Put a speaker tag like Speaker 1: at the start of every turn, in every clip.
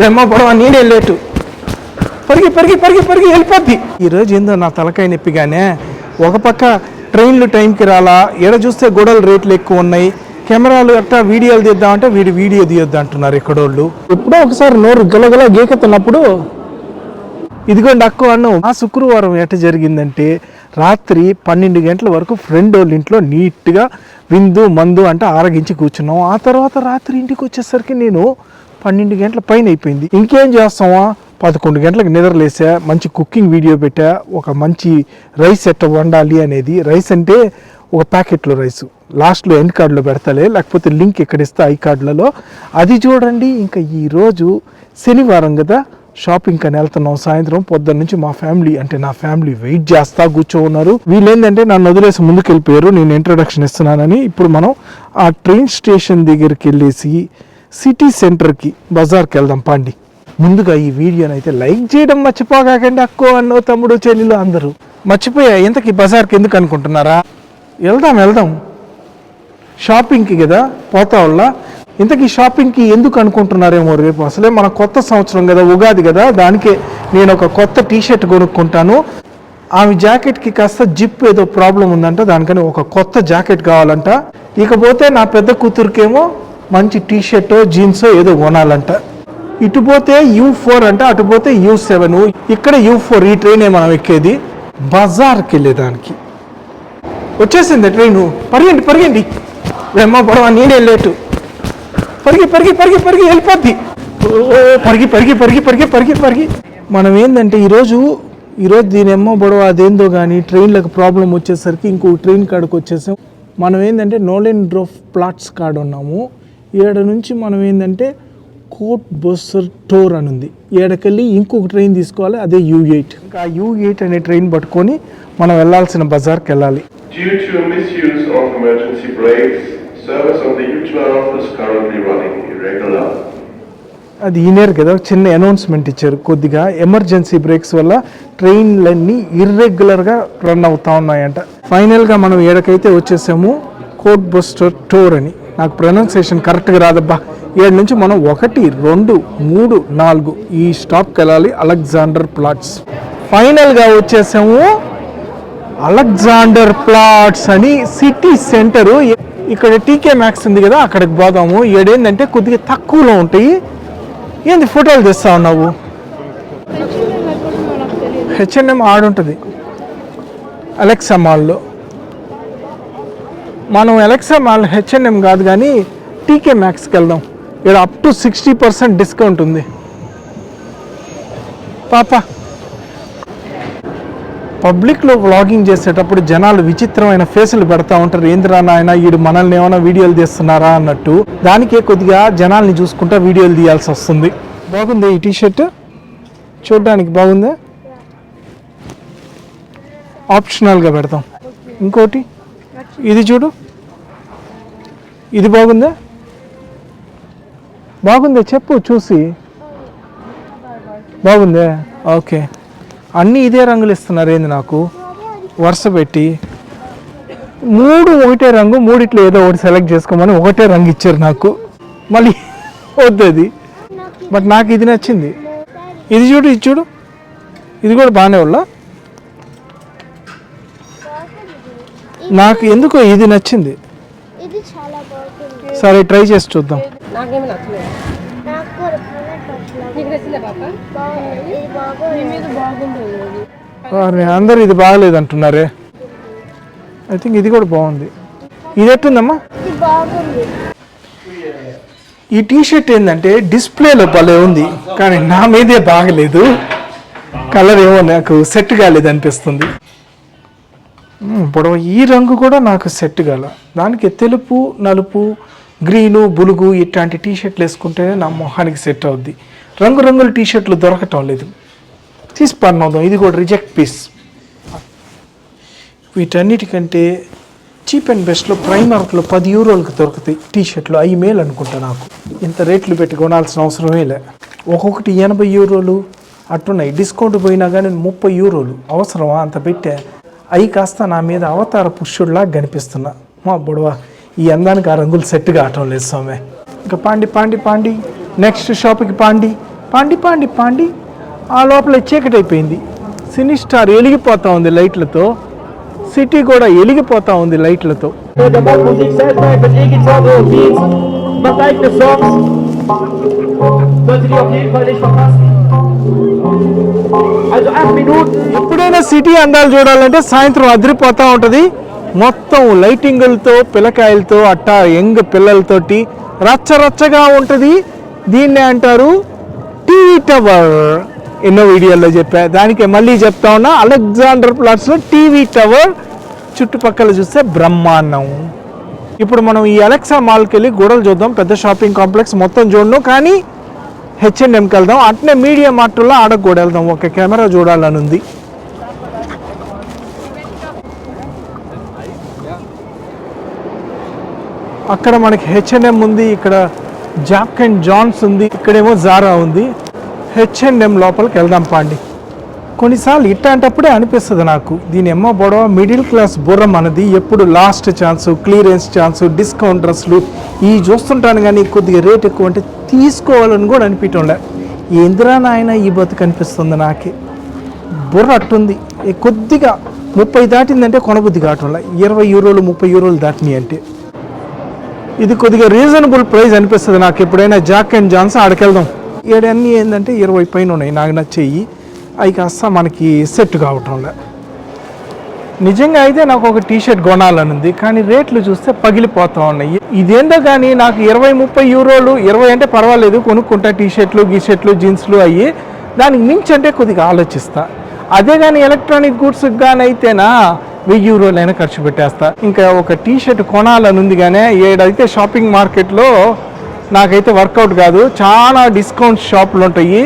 Speaker 1: వెమ్మ పొడవ నేనే లేటు. పరిగి పరిగి పరిగి పరిగి వెళ్ళిపోద్ది. ఈరోజు ఏందో నా తలకాయ నొప్పిగానే ఒక పక్క ట్రైన్లు టైంకి రాలా ఎడ చూస్తే గొడవలు రేట్లు ఎక్కువ ఉన్నాయి. కెమెరాలు అట్టా వీడియోలు తీద్దామంటే వీడి వీడియో తీయొద్దు అంటున్నారు ఇక్కడోళ్ళు ఎప్పుడో ఒకసారి నోరు గలగల గీకెత్తున్నప్పుడు ఇదిగోండి అక్కు అన్నం. ఆ శుక్రవారం ఎట జరిగిందంటే రాత్రి పన్నెండు గంటల వరకు ఫ్రెండ్ వాళ్ళ ఇంట్లో నీట్గా విందు మందు అంటే ఆరగించి కూర్చున్నాం. ఆ తర్వాత రాత్రి ఇంటికి వచ్చేసరికి నేను పన్నెండు గంటల పైన అయిపోయింది. ఇంకేం చేస్తామా పదకొండు గంటలకు నిద్రలేసా మంచి కుకింగ్ వీడియో పెట్టా ఒక మంచి రైస్ ఎట్ట వండాలి అనేది. రైస్ అంటే ఒక ప్యాకెట్లో రైస్ లాస్ట్లో ఎండ్ కార్డులో పెడతలే లేకపోతే లింక్ ఇక్కడ ఇస్తా ఐ కార్డులలో అది చూడండి ఇంకా ఈరోజు శనివారం కదా షాపింగ్ అని వెళ్తున్నాం సాయంత్రం పొద్దున్న నుంచి మా ఫ్యామిలీ అంటే నా ఫ్యామిలీ వెయిట్ చేస్తా కూర్చో ఉన్నారు. వీళ్ళు ఏంటంటే నన్ను వదిలేసి ముందుకు వెళ్ళిపోయారు నేను ఇంట్రొడక్షన్ ఇస్తున్నానని. ఇప్పుడు మనం ఆ ట్రైన్ స్టేషన్ దగ్గరికి వెళ్ళేసి సిటీ సెంటర్కి బజార్కి వెళ్దాం పాండి. ముందుగా ఈ వీడియోని అయితే లైక్ చేయడం మర్చిపోకాకండి అక్కో అన్నో తమ్ముడు చెల్లెలు అందరూ. మర్చిపోయా ఇంతకీ బజార్కి ఎందుకు అనుకుంటున్నారా? వెళ్దాం వెళ్దాం. షాపింగ్కి కదా పోతా వాళ్ళ ఇంతకీ షాపింగ్కి ఎందుకు అనుకుంటున్నారేమో రేపు? అసలే మన కొత్త సంవత్సరం కదా ఉగాది కదా దానికే నేను ఒక కొత్త టీషర్ట్ కొనుక్కుంటాను. ఆమె జాకెట్కి కాస్త జిప్ ఏదో ప్రాబ్లం ఉందంట దానికని ఒక కొత్త జాకెట్ కావాలంట. ఇకపోతే నా పెద్ద కూతురికేమో మంచి టీషర్టో జీన్సో ఏదో కొనాలంట. ఇటు పోతే యూ ఫోర్ అంటే అటు పోతే యూ సెవెన్. ఇక్కడ యూ ఫోర్ ఈ ట్రైనే మనం ఎక్కేది. బజార్కి వెళ్ళేదానికి వచ్చేసింది ట్రైను. పరిగండి పరిగండి. వెమ్మ పడవ నేనే లేటు. పరిగి పరిగి పరిగి పరిగి వెళ్ళిపోద్ది. ఓ పరిగి పరిగి పరిగి పరిగి పరిగి పరిగి. మనం ఏంటంటే ఈరోజు ఈరోజు దీని ఎమ్మో పొడవ అదేందో కానీ ట్రైన్లకు ప్రాబ్లం వచ్చేసరికి ఇంకో ట్రైన్ కాడికి వచ్చేసాం మనం ఏంటంటే నోలెన్ డ్రోఫ్ ప్లాట్స్ కాడ ఉన్నాము ఏడ నుంచి మనం ఏంటంటే కోట్ బస్సర్ టోర్ అని ఉంది. ఏడకెళ్ళి ఇంకొక ట్రైన్ తీసుకోవాలి అదే యూ ఎయిట్. ఇంకా యూ ఎయిట్ అనే ట్రైన్ పట్టుకొని మనం వెళ్ళాల్సిన బజార్కి వెళ్ళాలి
Speaker 2: Due to misuse of emergency brakes, service on the U12 is currently running irregular.
Speaker 1: అది ఈనేరు కదా చిన్న అనౌన్స్మెంట్ ఇచ్చారు. కొద్దిగా ఎమర్జెన్సీ బ్రేక్స్ వల్ల ట్రైన్లన్నీ ఇర్రెగ్యులర్గా రన్ అవుతా ఉన్నాయంట. ఫైనల్గా మనం ఏడకైతే వచ్చేసాము కోట్ బస్టర్ టోర్ అని. నాకు ప్రొనౌన్సియేషన్ కరెక్ట్గా రాదబ్బా. ఏడు నుంచి మనం ఒకటి రెండు మూడు నాలుగు ఈ స్టాప్కి వెళ్ళాలి. అలెగ్జాండర్ ప్లాట్స్ ఫైనల్గా వచ్చేసాము. అలెగ్జాండర్ ప్లాట్స్ అని సిటీ సెంటరు ఇక్కడ టీకే మ్యాక్స్ ఉంది కదా అక్కడికి పోదాము. ఏడేందంటే కొద్దిగా తక్కువలో ఉంటాయి. ఏంది ఫోటోలు తెస్తా ఉన్నావు? హెచ్ఎన్ఎం ఆడుంటుంది. అలెక్సా మాల్లో మనం ఎలక్సా మాల్ హెచ్ఎన్ఎం కాదు కానీ టీకే మ్యాక్స్కి వెళ్దాం. ఇక్కడ up to sixty percent discount ఉంది. పాప. పబ్లిక్లో వ్లాగింగ్ చేసేటప్పుడు జనాలు విచిత్రమైన ఫేసులు పెడతా ఉంటారు. ఏందిరా నాయన వీడు మనల్ని ఏమైనా వీడియోలు తీస్తున్నారా? అన్నట్టు. దానికే కొద్దిగా జనాల్ని చూసుకుంటా వీడియోలు తీయాల్సి వస్తుంది. బాగుంది ఈ టీషర్ట్ చూడడానికి బాగుందా? ఆప్షనల్గా పెడతాం. ఇంకోటి? ఇది చూడు. ఇది బాగుందా? బాగుందే? చెప్పు చూసి. బాగుందే? ఓకే. అన్నీ ఇదే రంగులు ఇస్తున్నారు ఏంది నాకు? వరుస పెట్టి. మూడు ఒకటే రంగు మూడిట్లో ఏదో ఒకటి సెలెక్ట్ చేసుకోమని ఒకటే రంగు ఇచ్చారు నాకు. మళ్ళీ వద్దు అది. బట్ నాకు ఇది నచ్చింది. ఇది చూడు ఇది చూడు. ఇది కూడా బాగానే వాళ్ళ నాకు ఎందుకో ఇది నచ్చింది.
Speaker 3: ఇది చాలా బాగుంది
Speaker 1: సరే ట్రై చేసి చూద్దాం.
Speaker 4: నాకేమి నచ్చలేదు.
Speaker 3: నాకు కూడా కలర్ పట్ల
Speaker 4: నీకు నచ్చిందా పాప?
Speaker 3: బాగుంది ఇది బాగుంది
Speaker 4: మీద బాగుంటుంది ఇది.
Speaker 1: వారిని అందరూ ఇది బాగలేదు అంటున్నారే. ఐ థింక్ ఇది కూడా బాగుంది. ఇది ఎట్టుందమ్మా?
Speaker 3: ఇది బాగుంది.
Speaker 1: ఈ టీ షర్ట్ ఏంటంటే డిస్ప్లేలో భలే ఉంది కానీ నా మీదే బాగలేదు. కలర్ ఏమో నాకు సెట్ కాలేదు అనిపిస్తుంది. పొడవ ఈ రంగు కూడా నాకు సెట్ కాల దానికి తెలుపు నలుపు గ్రీను బులుగు ఇట్లాంటి టీ షర్ట్లు వేసుకుంటేనే నా మొహానికి సెట్ అవుద్ది. రంగు రంగుల టీ షర్ట్లు దొరకటం లేదు. తీసి పడినవుదాం ఇది కూడా రిజెక్ట్ పీస్ వీటన్నిటికంటే చీప్ అండ్ బెస్ట్లో ప్రైమార్క్లో పది యూరోలకు దొరుకుతాయి టీ షర్ట్లు అవి మేలు అనుకుంటా నాకు. ఇంత రేట్లు పెట్టి కొనాల్సిన అవసరమే లే. ఒక్కొక్కటి ఎనభై యూరోలు అట్టున్నాయి. డిస్కౌంట్ పోయినా కానీ ముప్పై యూరోలు. అవసరమా? అంత పెట్టే. అవి కాస్త నా మీద అవతార పుష్యుడిలా కనిపిస్తున్నా. మా బుడవ ఈ అందానికి ఆ రంగులు సెట్ కావటం లేదు స్వామి. ఇంకా పాండి పాండి పాండి నెక్స్ట్ షాప్కి పాండి. పాండి పాండి పాండి. ఆ లోపల చీకటి అయిపోయింది. సినీ స్టార్ వెలిగిపోతా ఉంది లైట్లతో. సిటీ కూడా వెలిగిపోతా ఉంది లైట్లతో.
Speaker 5: Songs. Sollte die auf jeden Fall nicht verpassen.
Speaker 1: ఎప్పుడైనా సిటీ అందాలు చూడాలంటే సాయంత్రం అదిరిపోతూ ఉంటుంది. మొత్తం లైటింగులతో పిల్లకాయలతో అట్టా యంగ్ పిల్లలతోటి రచ్చ రచ్చగా ఉంటుంది. దీన్నే అంటారు టీవీ టవర్ ఎన్నో వీడియోల్లో చెప్పా. దానికి మళ్ళీ చెప్తా ఉన్నా అలెగ్జాండర్ ప్లాట్స్లో టీవీ టవర్ చుట్టుపక్కల చూస్తే బ్రహ్మాండం. ఇప్పుడు మనం ఈ అలెక్సా మాల్కి వెళ్ళి గోడలు చూద్దాం. పెద్ద షాపింగ్ కాంప్లెక్స్ మొత్తం చూడను. కానీ హెచ్ఎన్ఎంకి వెళ్దాం. అట్నే మీడియా మార్ట్లో ఆడకు కూడా వెళ్దాం. ఒక కెమెరా చూడాలని ఉంది. అక్కడ మనకి హెచ్ఎన్ఎం ఉంది. ఇక్కడ జాక్ అండ్ జాన్స్ ఉంది. ఇక్కడేమో జారా ఉంది. హెచ్ఎన్ఎం లోపలికి వెళ్దాం పాండి. కొన్నిసార్లు ఇట్లాంటప్పుడే అనిపిస్తుంది నాకు. దీని ఎమ్మో బొడవ మిడిల్ క్లాస్ బుర్రం అనేది ఎప్పుడు last chance clearance chance discount డ్రెస్లు ఈ చూస్తుంటాను కానీ కొద్దిగా రేట్ ఎక్కువ అంటే తీసుకోవాలని కూడా అనిపించడంలే ఏందిరా నాయన ఈ బతుకు అనిపిస్తుంది నాకే? బుర్ర అట్టుంది. కొద్దిగా ముప్పై దాటిందంటే కొనబుద్ధి కావటంలే. ఇరవై యూరోలు ముప్పై యూరోలు దాటినాయి అంటే. ఇది కొద్దిగా రీజనబుల్ ప్రైస్ అనిపిస్తుంది నాకు. ఎప్పుడైనా జాక్ అండ్ జాన్స్ ఆడకెళ్దాం. ఏడన్నీ ఏంటంటే ఇరవై పైన ఉన్నాయి నాకు నచ్చేయి. అవి కాస్త మనకి సెట్ కావటంలే నిజంగా అయితే నాకు ఒక టీ షర్ట్ కొనాలని ఉంది కానీ రేట్లు చూస్తే పగిలిపోతా ఉన్నాయి. ఇదేందో కానీ నాకు ఇరవై ముప్పై యూరోలు ఇరవై అంటే పర్వాలేదు కొనుక్కుంటా టీ షర్ట్లు గీ షర్ట్లు జీన్స్లు అయ్యి దానికి మించి అంటే కొద్దిగా ఆలోచిస్తా. అదే కానీ ఎలక్ట్రానిక్ గూడ్స్ కానీ అయితేనా వెయ్యి యూరోలైనా ఖర్చు పెట్టేస్తా. ఇంకా ఒక టీ షర్ట్ కొనాలని ఉంది కానీ ఏడైతే షాపింగ్ మార్కెట్లో నాకైతే వర్కౌట్ కాదు చాలా డిస్కౌంట్ షాపులు ఉంటాయి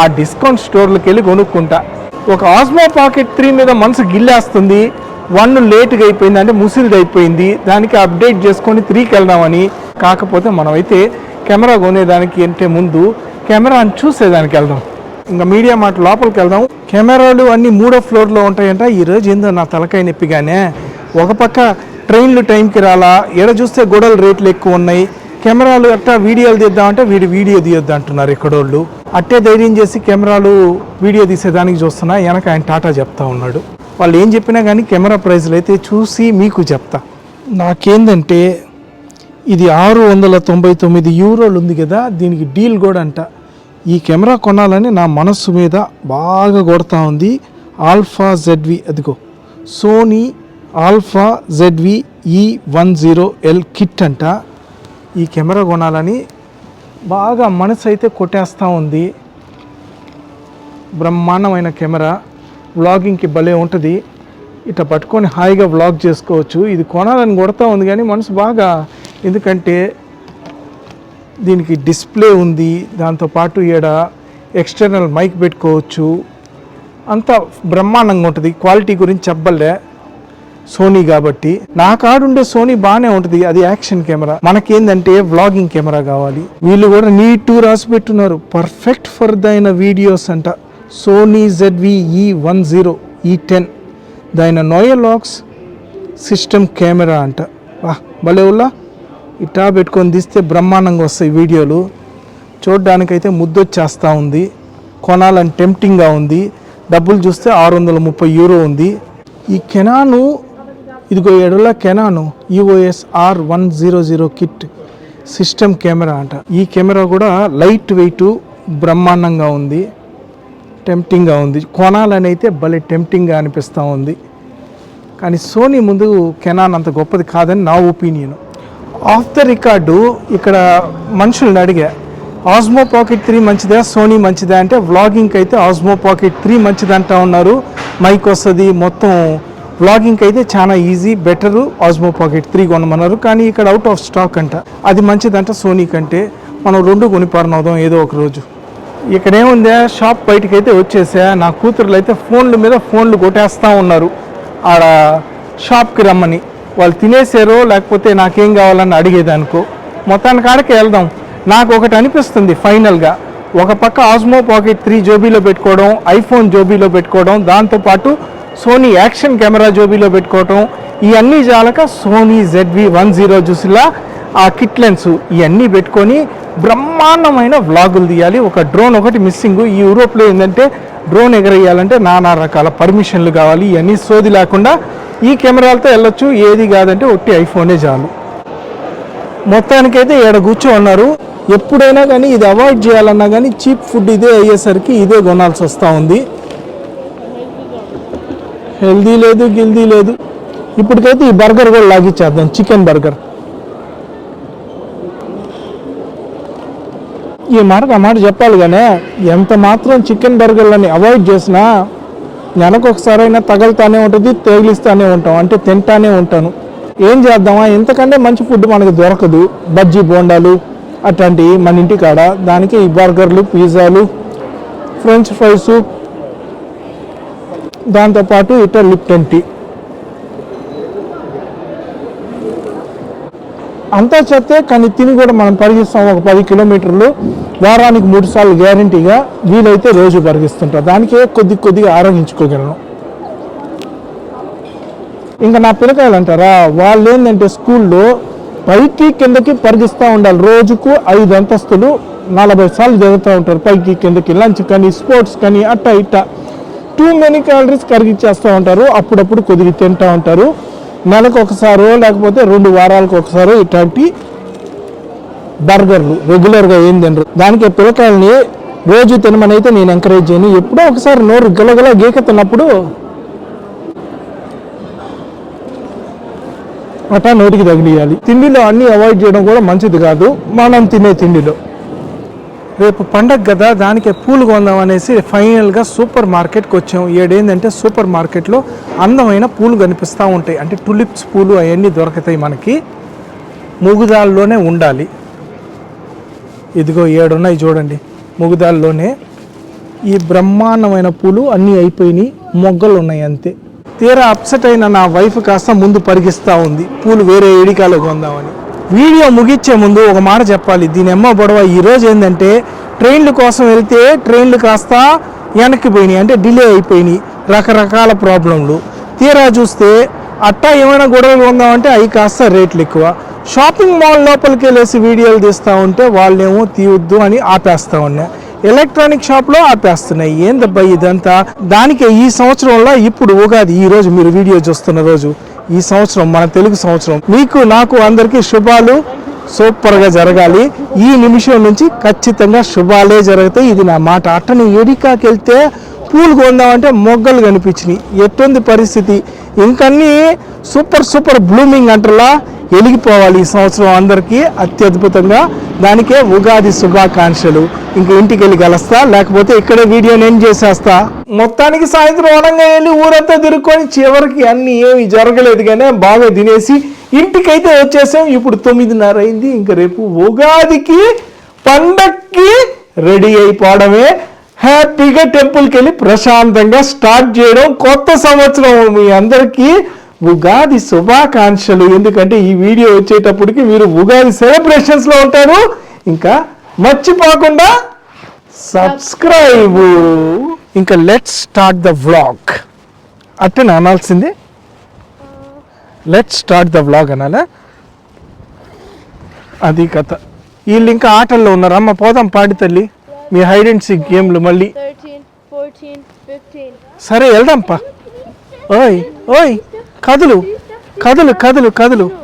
Speaker 1: ఆ డిస్కౌంట్ స్టోర్లకు వెళ్ళి కొనుక్కుంటా. ఒక ఆస్మో పాకెట్ త్రీ మీద మనసు గిల్లేస్తుంది. వన్ లేట్గా అయిపోయింది అంటే ముసిరిది అయిపోయింది. దానికి అప్డేట్ చేసుకొని త్రీకి వెళ్దామని. కాకపోతే మనమైతే కెమెరా కొనేదానికి అంటే ముందు కెమెరాని చూసేదానికి వెళ్దాం. ఇంకా మీడియా మాట లోపలికి వెళ్దాం. కెమెరాలు అన్నీ మూడో ఫ్లోర్లో ఉంటాయంట. ఈ రోజు ఏందో నా తలకాయ నొప్పిగానే. ఒక పక్క ట్రైన్లు టైంకి రాలా. ఎడ చూస్తే గొడవలు రేట్లు ఎక్కువ ఉన్నాయి. కెమెరాలు అట్టా వీడియోలు తీద్దామంటే వీడు వీడియో తీయొద్దు అంటున్నారు ఎక్కడోళ్ళు. అట్టే ధైర్యం చేసి కెమెరాలు వీడియో తీసేదానికి చూస్తున్నా వెనక ఆయన టాటా చెప్తా ఉన్నాడు. వాళ్ళు ఏం చెప్పినా కానీ కెమెరా ప్రైజ్లు అయితే చూసి మీకు చెప్తా. నాకేందంటే ఇది ఆరు వందల తొంభై తొమ్మిది యూరోలు ఉంది కదా దీనికి డీల్ కూడా అంట. ఈ కెమెరా కొనాలని నా మనస్సు మీద బాగా కొడతా ఉంది. ఆల్ఫా జెడ్వి అదిగో. సోనీ ఆల్ఫా జెడ్వి ఈ వన్ జీరో ఎల్ కిట్ అంట. ఈ కెమెరా కొనాలని బాగా మనసు అయితే కొట్టేస్తూ ఉంది. బ్రహ్మాండమైన కెమెరా. వ్లాగింగ్కి భలే ఉంటుంది. ఇట్లా పట్టుకొని హాయిగా వ్లాగ్ చేసుకోవచ్చు. ఇది కొనాలని కొడతా ఉంది కానీ మనసు బాగా ఎందుకంటే దీనికి డిస్ప్లే ఉంది. దాంతోపాటు ఈడ ఎక్స్టర్నల్ మైక్ పెట్టుకోవచ్చు. అంతా బ్రహ్మాండంగా ఉంటుంది. క్వాలిటీ గురించి చెప్పలే. సోనీ కాబట్టి నా కాడుండే సోనీ బాగానే ఉంటుంది. అది యాక్షన్ కెమెరా. మనకేందంటే వ్లాగింగ్ కెమెరా కావాలి. వీళ్ళు కూడా నీట్ రాసి పెట్టున్నారు పర్ఫెక్ట్ ఫర్ దైన వీడియోస్ అంట. Sony ZVE one zero E ten దైన నోయలాక్స్ సిస్టమ్ కెమెరా అంట. వా భలే ఉల్లా. ఇట్టా పెట్టుకొని తీస్తే బ్రహ్మాండంగా వస్తాయి వీడియోలు. చూడడానికైతే ముద్దొచ్చేస్తూ ఉంది. కొనాలని టెంప్టింగ్గా ఉంది. డబ్బులు చూస్తే ఆరు వందల ముప్పై యూరో ఉంది. ఈ కెనాను ఇదిగో ఎడల Canon EOS R one zero zero kit system camera అంట. ఈ కెమెరా కూడా లైట్ వెయిట్ బ్రహ్మాండంగా ఉంది టెంప్టింగ్గా ఉంది. కొనాలని అయితే భలే టెంప్టింగ్గా అనిపిస్తూ ఉంది. కానీ సోనీ ముందు కెనాన్ అంత గొప్పది కాదని నా ఒపీనియన్. ఆఫ్ ద రికార్డు ఇక్కడ మనుషుల్ని అడిగా ఆస్మో పాకెట్ త్రీ మంచిదా? సోనీ మంచిదా? అంటే వ్లాగింగ్కి అయితే ఆస్మో పాకెట్ త్రీ మంచిదంటా ఉన్నారు. మైక్ వస్తుంది మొత్తం వ్లాగింగ్కి అయితే చాలా easy better Osmo pocket three కొనమన్నారు. కానీ ఇక్కడ అవుట్ ఆఫ్ స్టాక్ అంట. అది మంచిదంట సోనీ కంటే. మనం రెండు కొనిపారనవుదాం ఏదో ఒక రోజు. ఇక్కడ ఏముందా షాప్ బయటికి అయితే వచ్చేసా. నా కూతురులు అయితే ఫోన్ల మీద ఫోన్లు కొట్టేస్తూ ఉన్నారు. ఆడ షాప్కి రమ్మని. వాళ్ళు తినేసారో లేకపోతే నాకేం కావాలని అడిగేదనుకో. మొత్తానికి ఆడకి వెళ్దాం. నాకు ఒకటి అనిపిస్తుంది ఫైనల్గా. ఒక పక్క ఆస్మో పాకెట్ త్రీ జోబీలో పెట్టుకోవడం ఐఫోన్ జోబీలో పెట్టుకోవడం దాంతోపాటు సోనీ యాక్షన్ కెమెరా జోబీలో పెట్టుకోవటం ఇవన్నీ జాలక సోనీ జెడ్వి వన్ జీరో చూసిలా ఆ కిట్ లెన్స్ ఇవన్నీ పెట్టుకొని బ్రహ్మాండమైన వ్లాగులు తీయాలి. ఒక డ్రోన్ ఒకటి మిస్సింగ్. ఈ యూరోప్లో ఏంటంటే డ్రోన్ ఎగరేయాలంటే నానా రకాల పర్మిషన్లు కావాలి. ఇవన్నీ సోది లేకుండా ఈ కెమెరాలతో వెళ్ళొచ్చు. ఏది కాదంటే ఒట్టి ఐఫోనే చాలు. మొత్తానికైతే ఈడ కూర్చో ఉన్నారు ఎప్పుడైనా కానీ ఇది అవాయిడ్ చేయాలన్నా కానీ చీప్ ఫుడ్ ఇదే అయ్యేసరికి ఇదే కొనాల్సి వస్తూ ఉంది. హెల్దీ లేదు గిల్దీ లేదు. ఇప్పటికైతే ఈ బర్గర్ కూడా లాగిచ్చేద్దాం చికెన్ బర్గర్. ఈ మాటకు ఆ మాట చెప్పాలి కానీ ఎంత మాత్రం చికెన్ బర్గర్లని అవాయిడ్ చేసినా నెలకు ఒకసారైనా తగలుతానే ఉంటుంది తగిలిస్తానే ఉంటాం అంటే తింటానే ఉంటాను. ఏం చేద్దామా? ఇంతకంటే మంచి ఫుడ్ మనకు దొరకదు. బజ్జీ బోండాలు అట్లాంటివి మన ఇంటి కాడ దానికి ఈ బర్గర్లు పిజ్జాలు ఫ్రెంచ్ ఫ్రైస్ దాంతోపాటు ఇట లిప్టన్ టీ అంతా చెప్తే కానీ తిని కూడా మనం పరిగిస్తాం ఒక పది కిలోమీటర్లు వారానికి మూడు సార్లు గ్యారంటీగా వీలైతే రోజు పరిగిస్తుంటారు దానికే కొద్ది కొద్దిగా ఆరోగించుకోగలను. ఇంకా నా పిల్లకాయలు అంటారా? వాళ్ళు ఏంటంటే స్కూల్లో పైకి కిందకి పరిగిస్తూ ఉండాలి. రోజుకు ఐదు అంతస్తులు నలభై సార్లు జరుగుతూ ఉంటారు. పైకి కిందకి లంచ్ కానీ స్పోర్ట్స్ కానీ అట్ట ఇట్ట. టూ మెనీ క్యాలరీస్ కరిగిచ్చేస్తూ ఉంటారు. అప్పుడప్పుడు కొద్దిగా తింటూ ఉంటారు. నెలకు ఒకసారో లేకపోతే రెండు వారాలకు ఒకసారో ఇట్లాంటి బర్గర్లు రెగ్యులర్గా ఏం తినరు. దానికి పిల్లకాయలని రోజు తినమని అయితే నేను ఎంకరేజ్ చేయను. ఎప్పుడో ఒకసారి నోరు గలగల గీక తిన్నప్పుడు అట నోటికి తగిలియాలి. తిండిలో అన్నీ అవాయిడ్ చేయడం కూడా మంచిది కాదు. మనం తినే తిండిలో. రేపు పండగ కదా దానికి పూలు కొందాం అనేసి ఫైనల్గా సూపర్ మార్కెట్కి వచ్చాం. ఏడేందంటే సూపర్ మార్కెట్లో అందమైన పూలు కనిపిస్తూ ఉంటాయి. అంటే టులిప్స్ పూలు అవన్నీ దొరుకుతాయి మనకి. ముగుదాల్లోనే ఉండాలి. ఇదిగో ఏడున్నాయి చూడండి. ముగుదాల్లోనే ఈ బ్రహ్మాండమైన పూలు అన్నీ అయిపోయినాయి. మొగ్గలు ఉన్నాయి అంతే. తీరా అప్సెట్ అయిన నా వైఫ్ కాస్త ముందు పరిగిస్తూ ఉంది. పూలు వేరే ఏడికాలో కొందామని. వీడియో ముగించే ముందు ఒక మాట చెప్పాలి. దీని అమ్మ గొడవ ఈరోజు ఏంటంటే ట్రైన్ల కోసం వెళ్తే ట్రైన్లు కాస్త వెనక్కి పోయినాయి. అంటే డిలే అయిపోయినాయి. రకరకాల ప్రాబ్లంలు తీరా చూస్తే అట్టా ఏమైనా గొడవలు ఉందామంటే అవి కాస్త రేట్లు ఎక్కువ. షాపింగ్ మాల్ లోపలికి వెళ్ళేసి వీడియోలు తీస్తూ ఉంటే వాళ్ళేమో తీయొద్దు అని ఆపేస్తా ఉన్నాయి ఎలక్ట్రానిక్ షాప్లో ఆపేస్తున్నాయి. ఏందబ్బా ఇదంతా? దానికి ఈ సంవత్సరంలో ఇప్పుడు ఉగాది. ఈ రోజు మీరు వీడియో చూస్తున్న రోజు. ఈ సంవత్సరం మన తెలుగు సంవత్సరం. మీకు నాకు అందరికీ శుభాలు. సూపర్గా జరగాలి. ఈ నిమిషం నుంచి ఖచ్చితంగా శుభాలే జరుగుతాయి. ఇది నా మాట. అట్టని ఎడికాకి వెళ్తే పూలు కొందామంటే మొగ్గలు కనిపించినాయి. ఎట్టుంది పరిస్థితి? ఇంకన్నీ సూపర్ సూపర్ బ్లూమింగ్ అంటలా వెలిగిపోవాలి ఈ సంవత్సరం అందరికీ అత్యద్భుతంగా. దానికే ఉగాది శుభాకాంక్షలు. ఇంక ఇంటికి వెళ్ళి కలుస్తా లేకపోతే ఇక్కడే వీడియో నేను చేసేస్తా. మొత్తానికి సాయంత్రం వనంగా వెళ్ళి ఊరంతా తిరుక్కొని చివరికి అన్ని ఏమి జరగలేదు కానీ బాగా తినేసి ఇంటికైతే వచ్చేసాం. ఇప్పుడు తొమ్మిదిన్నర అయింది. ఇంక రేపు ఉగాదికి పండక్కి రెడీ అయిపోవడమే హ్యాపీగా టెంపుల్కి వెళ్ళి ప్రశాంతంగా స్టార్ట్ చేయడం కొత్త సంవత్సరం మీ అందరికీ. ఉగాది శుభాకాంక్షలు. ఎందుకంటే ఈ వీడియో వచ్చేటప్పటికి మీరు ఉగాది సెలబ్రేషన్స్లో ఉంటారు. ఇంకా మర్చిపోకుండా సబ్స్క్రైబ్ ఇంకా లెట్స్ స్టార్ట్ ద వ్లాగ్ అట్టనే అనాల్సింది. లెట్స్ స్టార్ట్ ద వ్లాగ్ అనాలా? అది కథ. వీళ్ళు ఇంకా ఆటల్లో ఉన్నారు. అమ్మ పోదాం పాడి తల్లి. మీ హైడ్ అండ్ సీక్ గేమ్లు మళ్ళీ.
Speaker 3: 13, 14, 15.
Speaker 1: సరే వెళ్దాంపా. ఓయ్ ఓయ్. కదులు కదులు కదులు కదులు.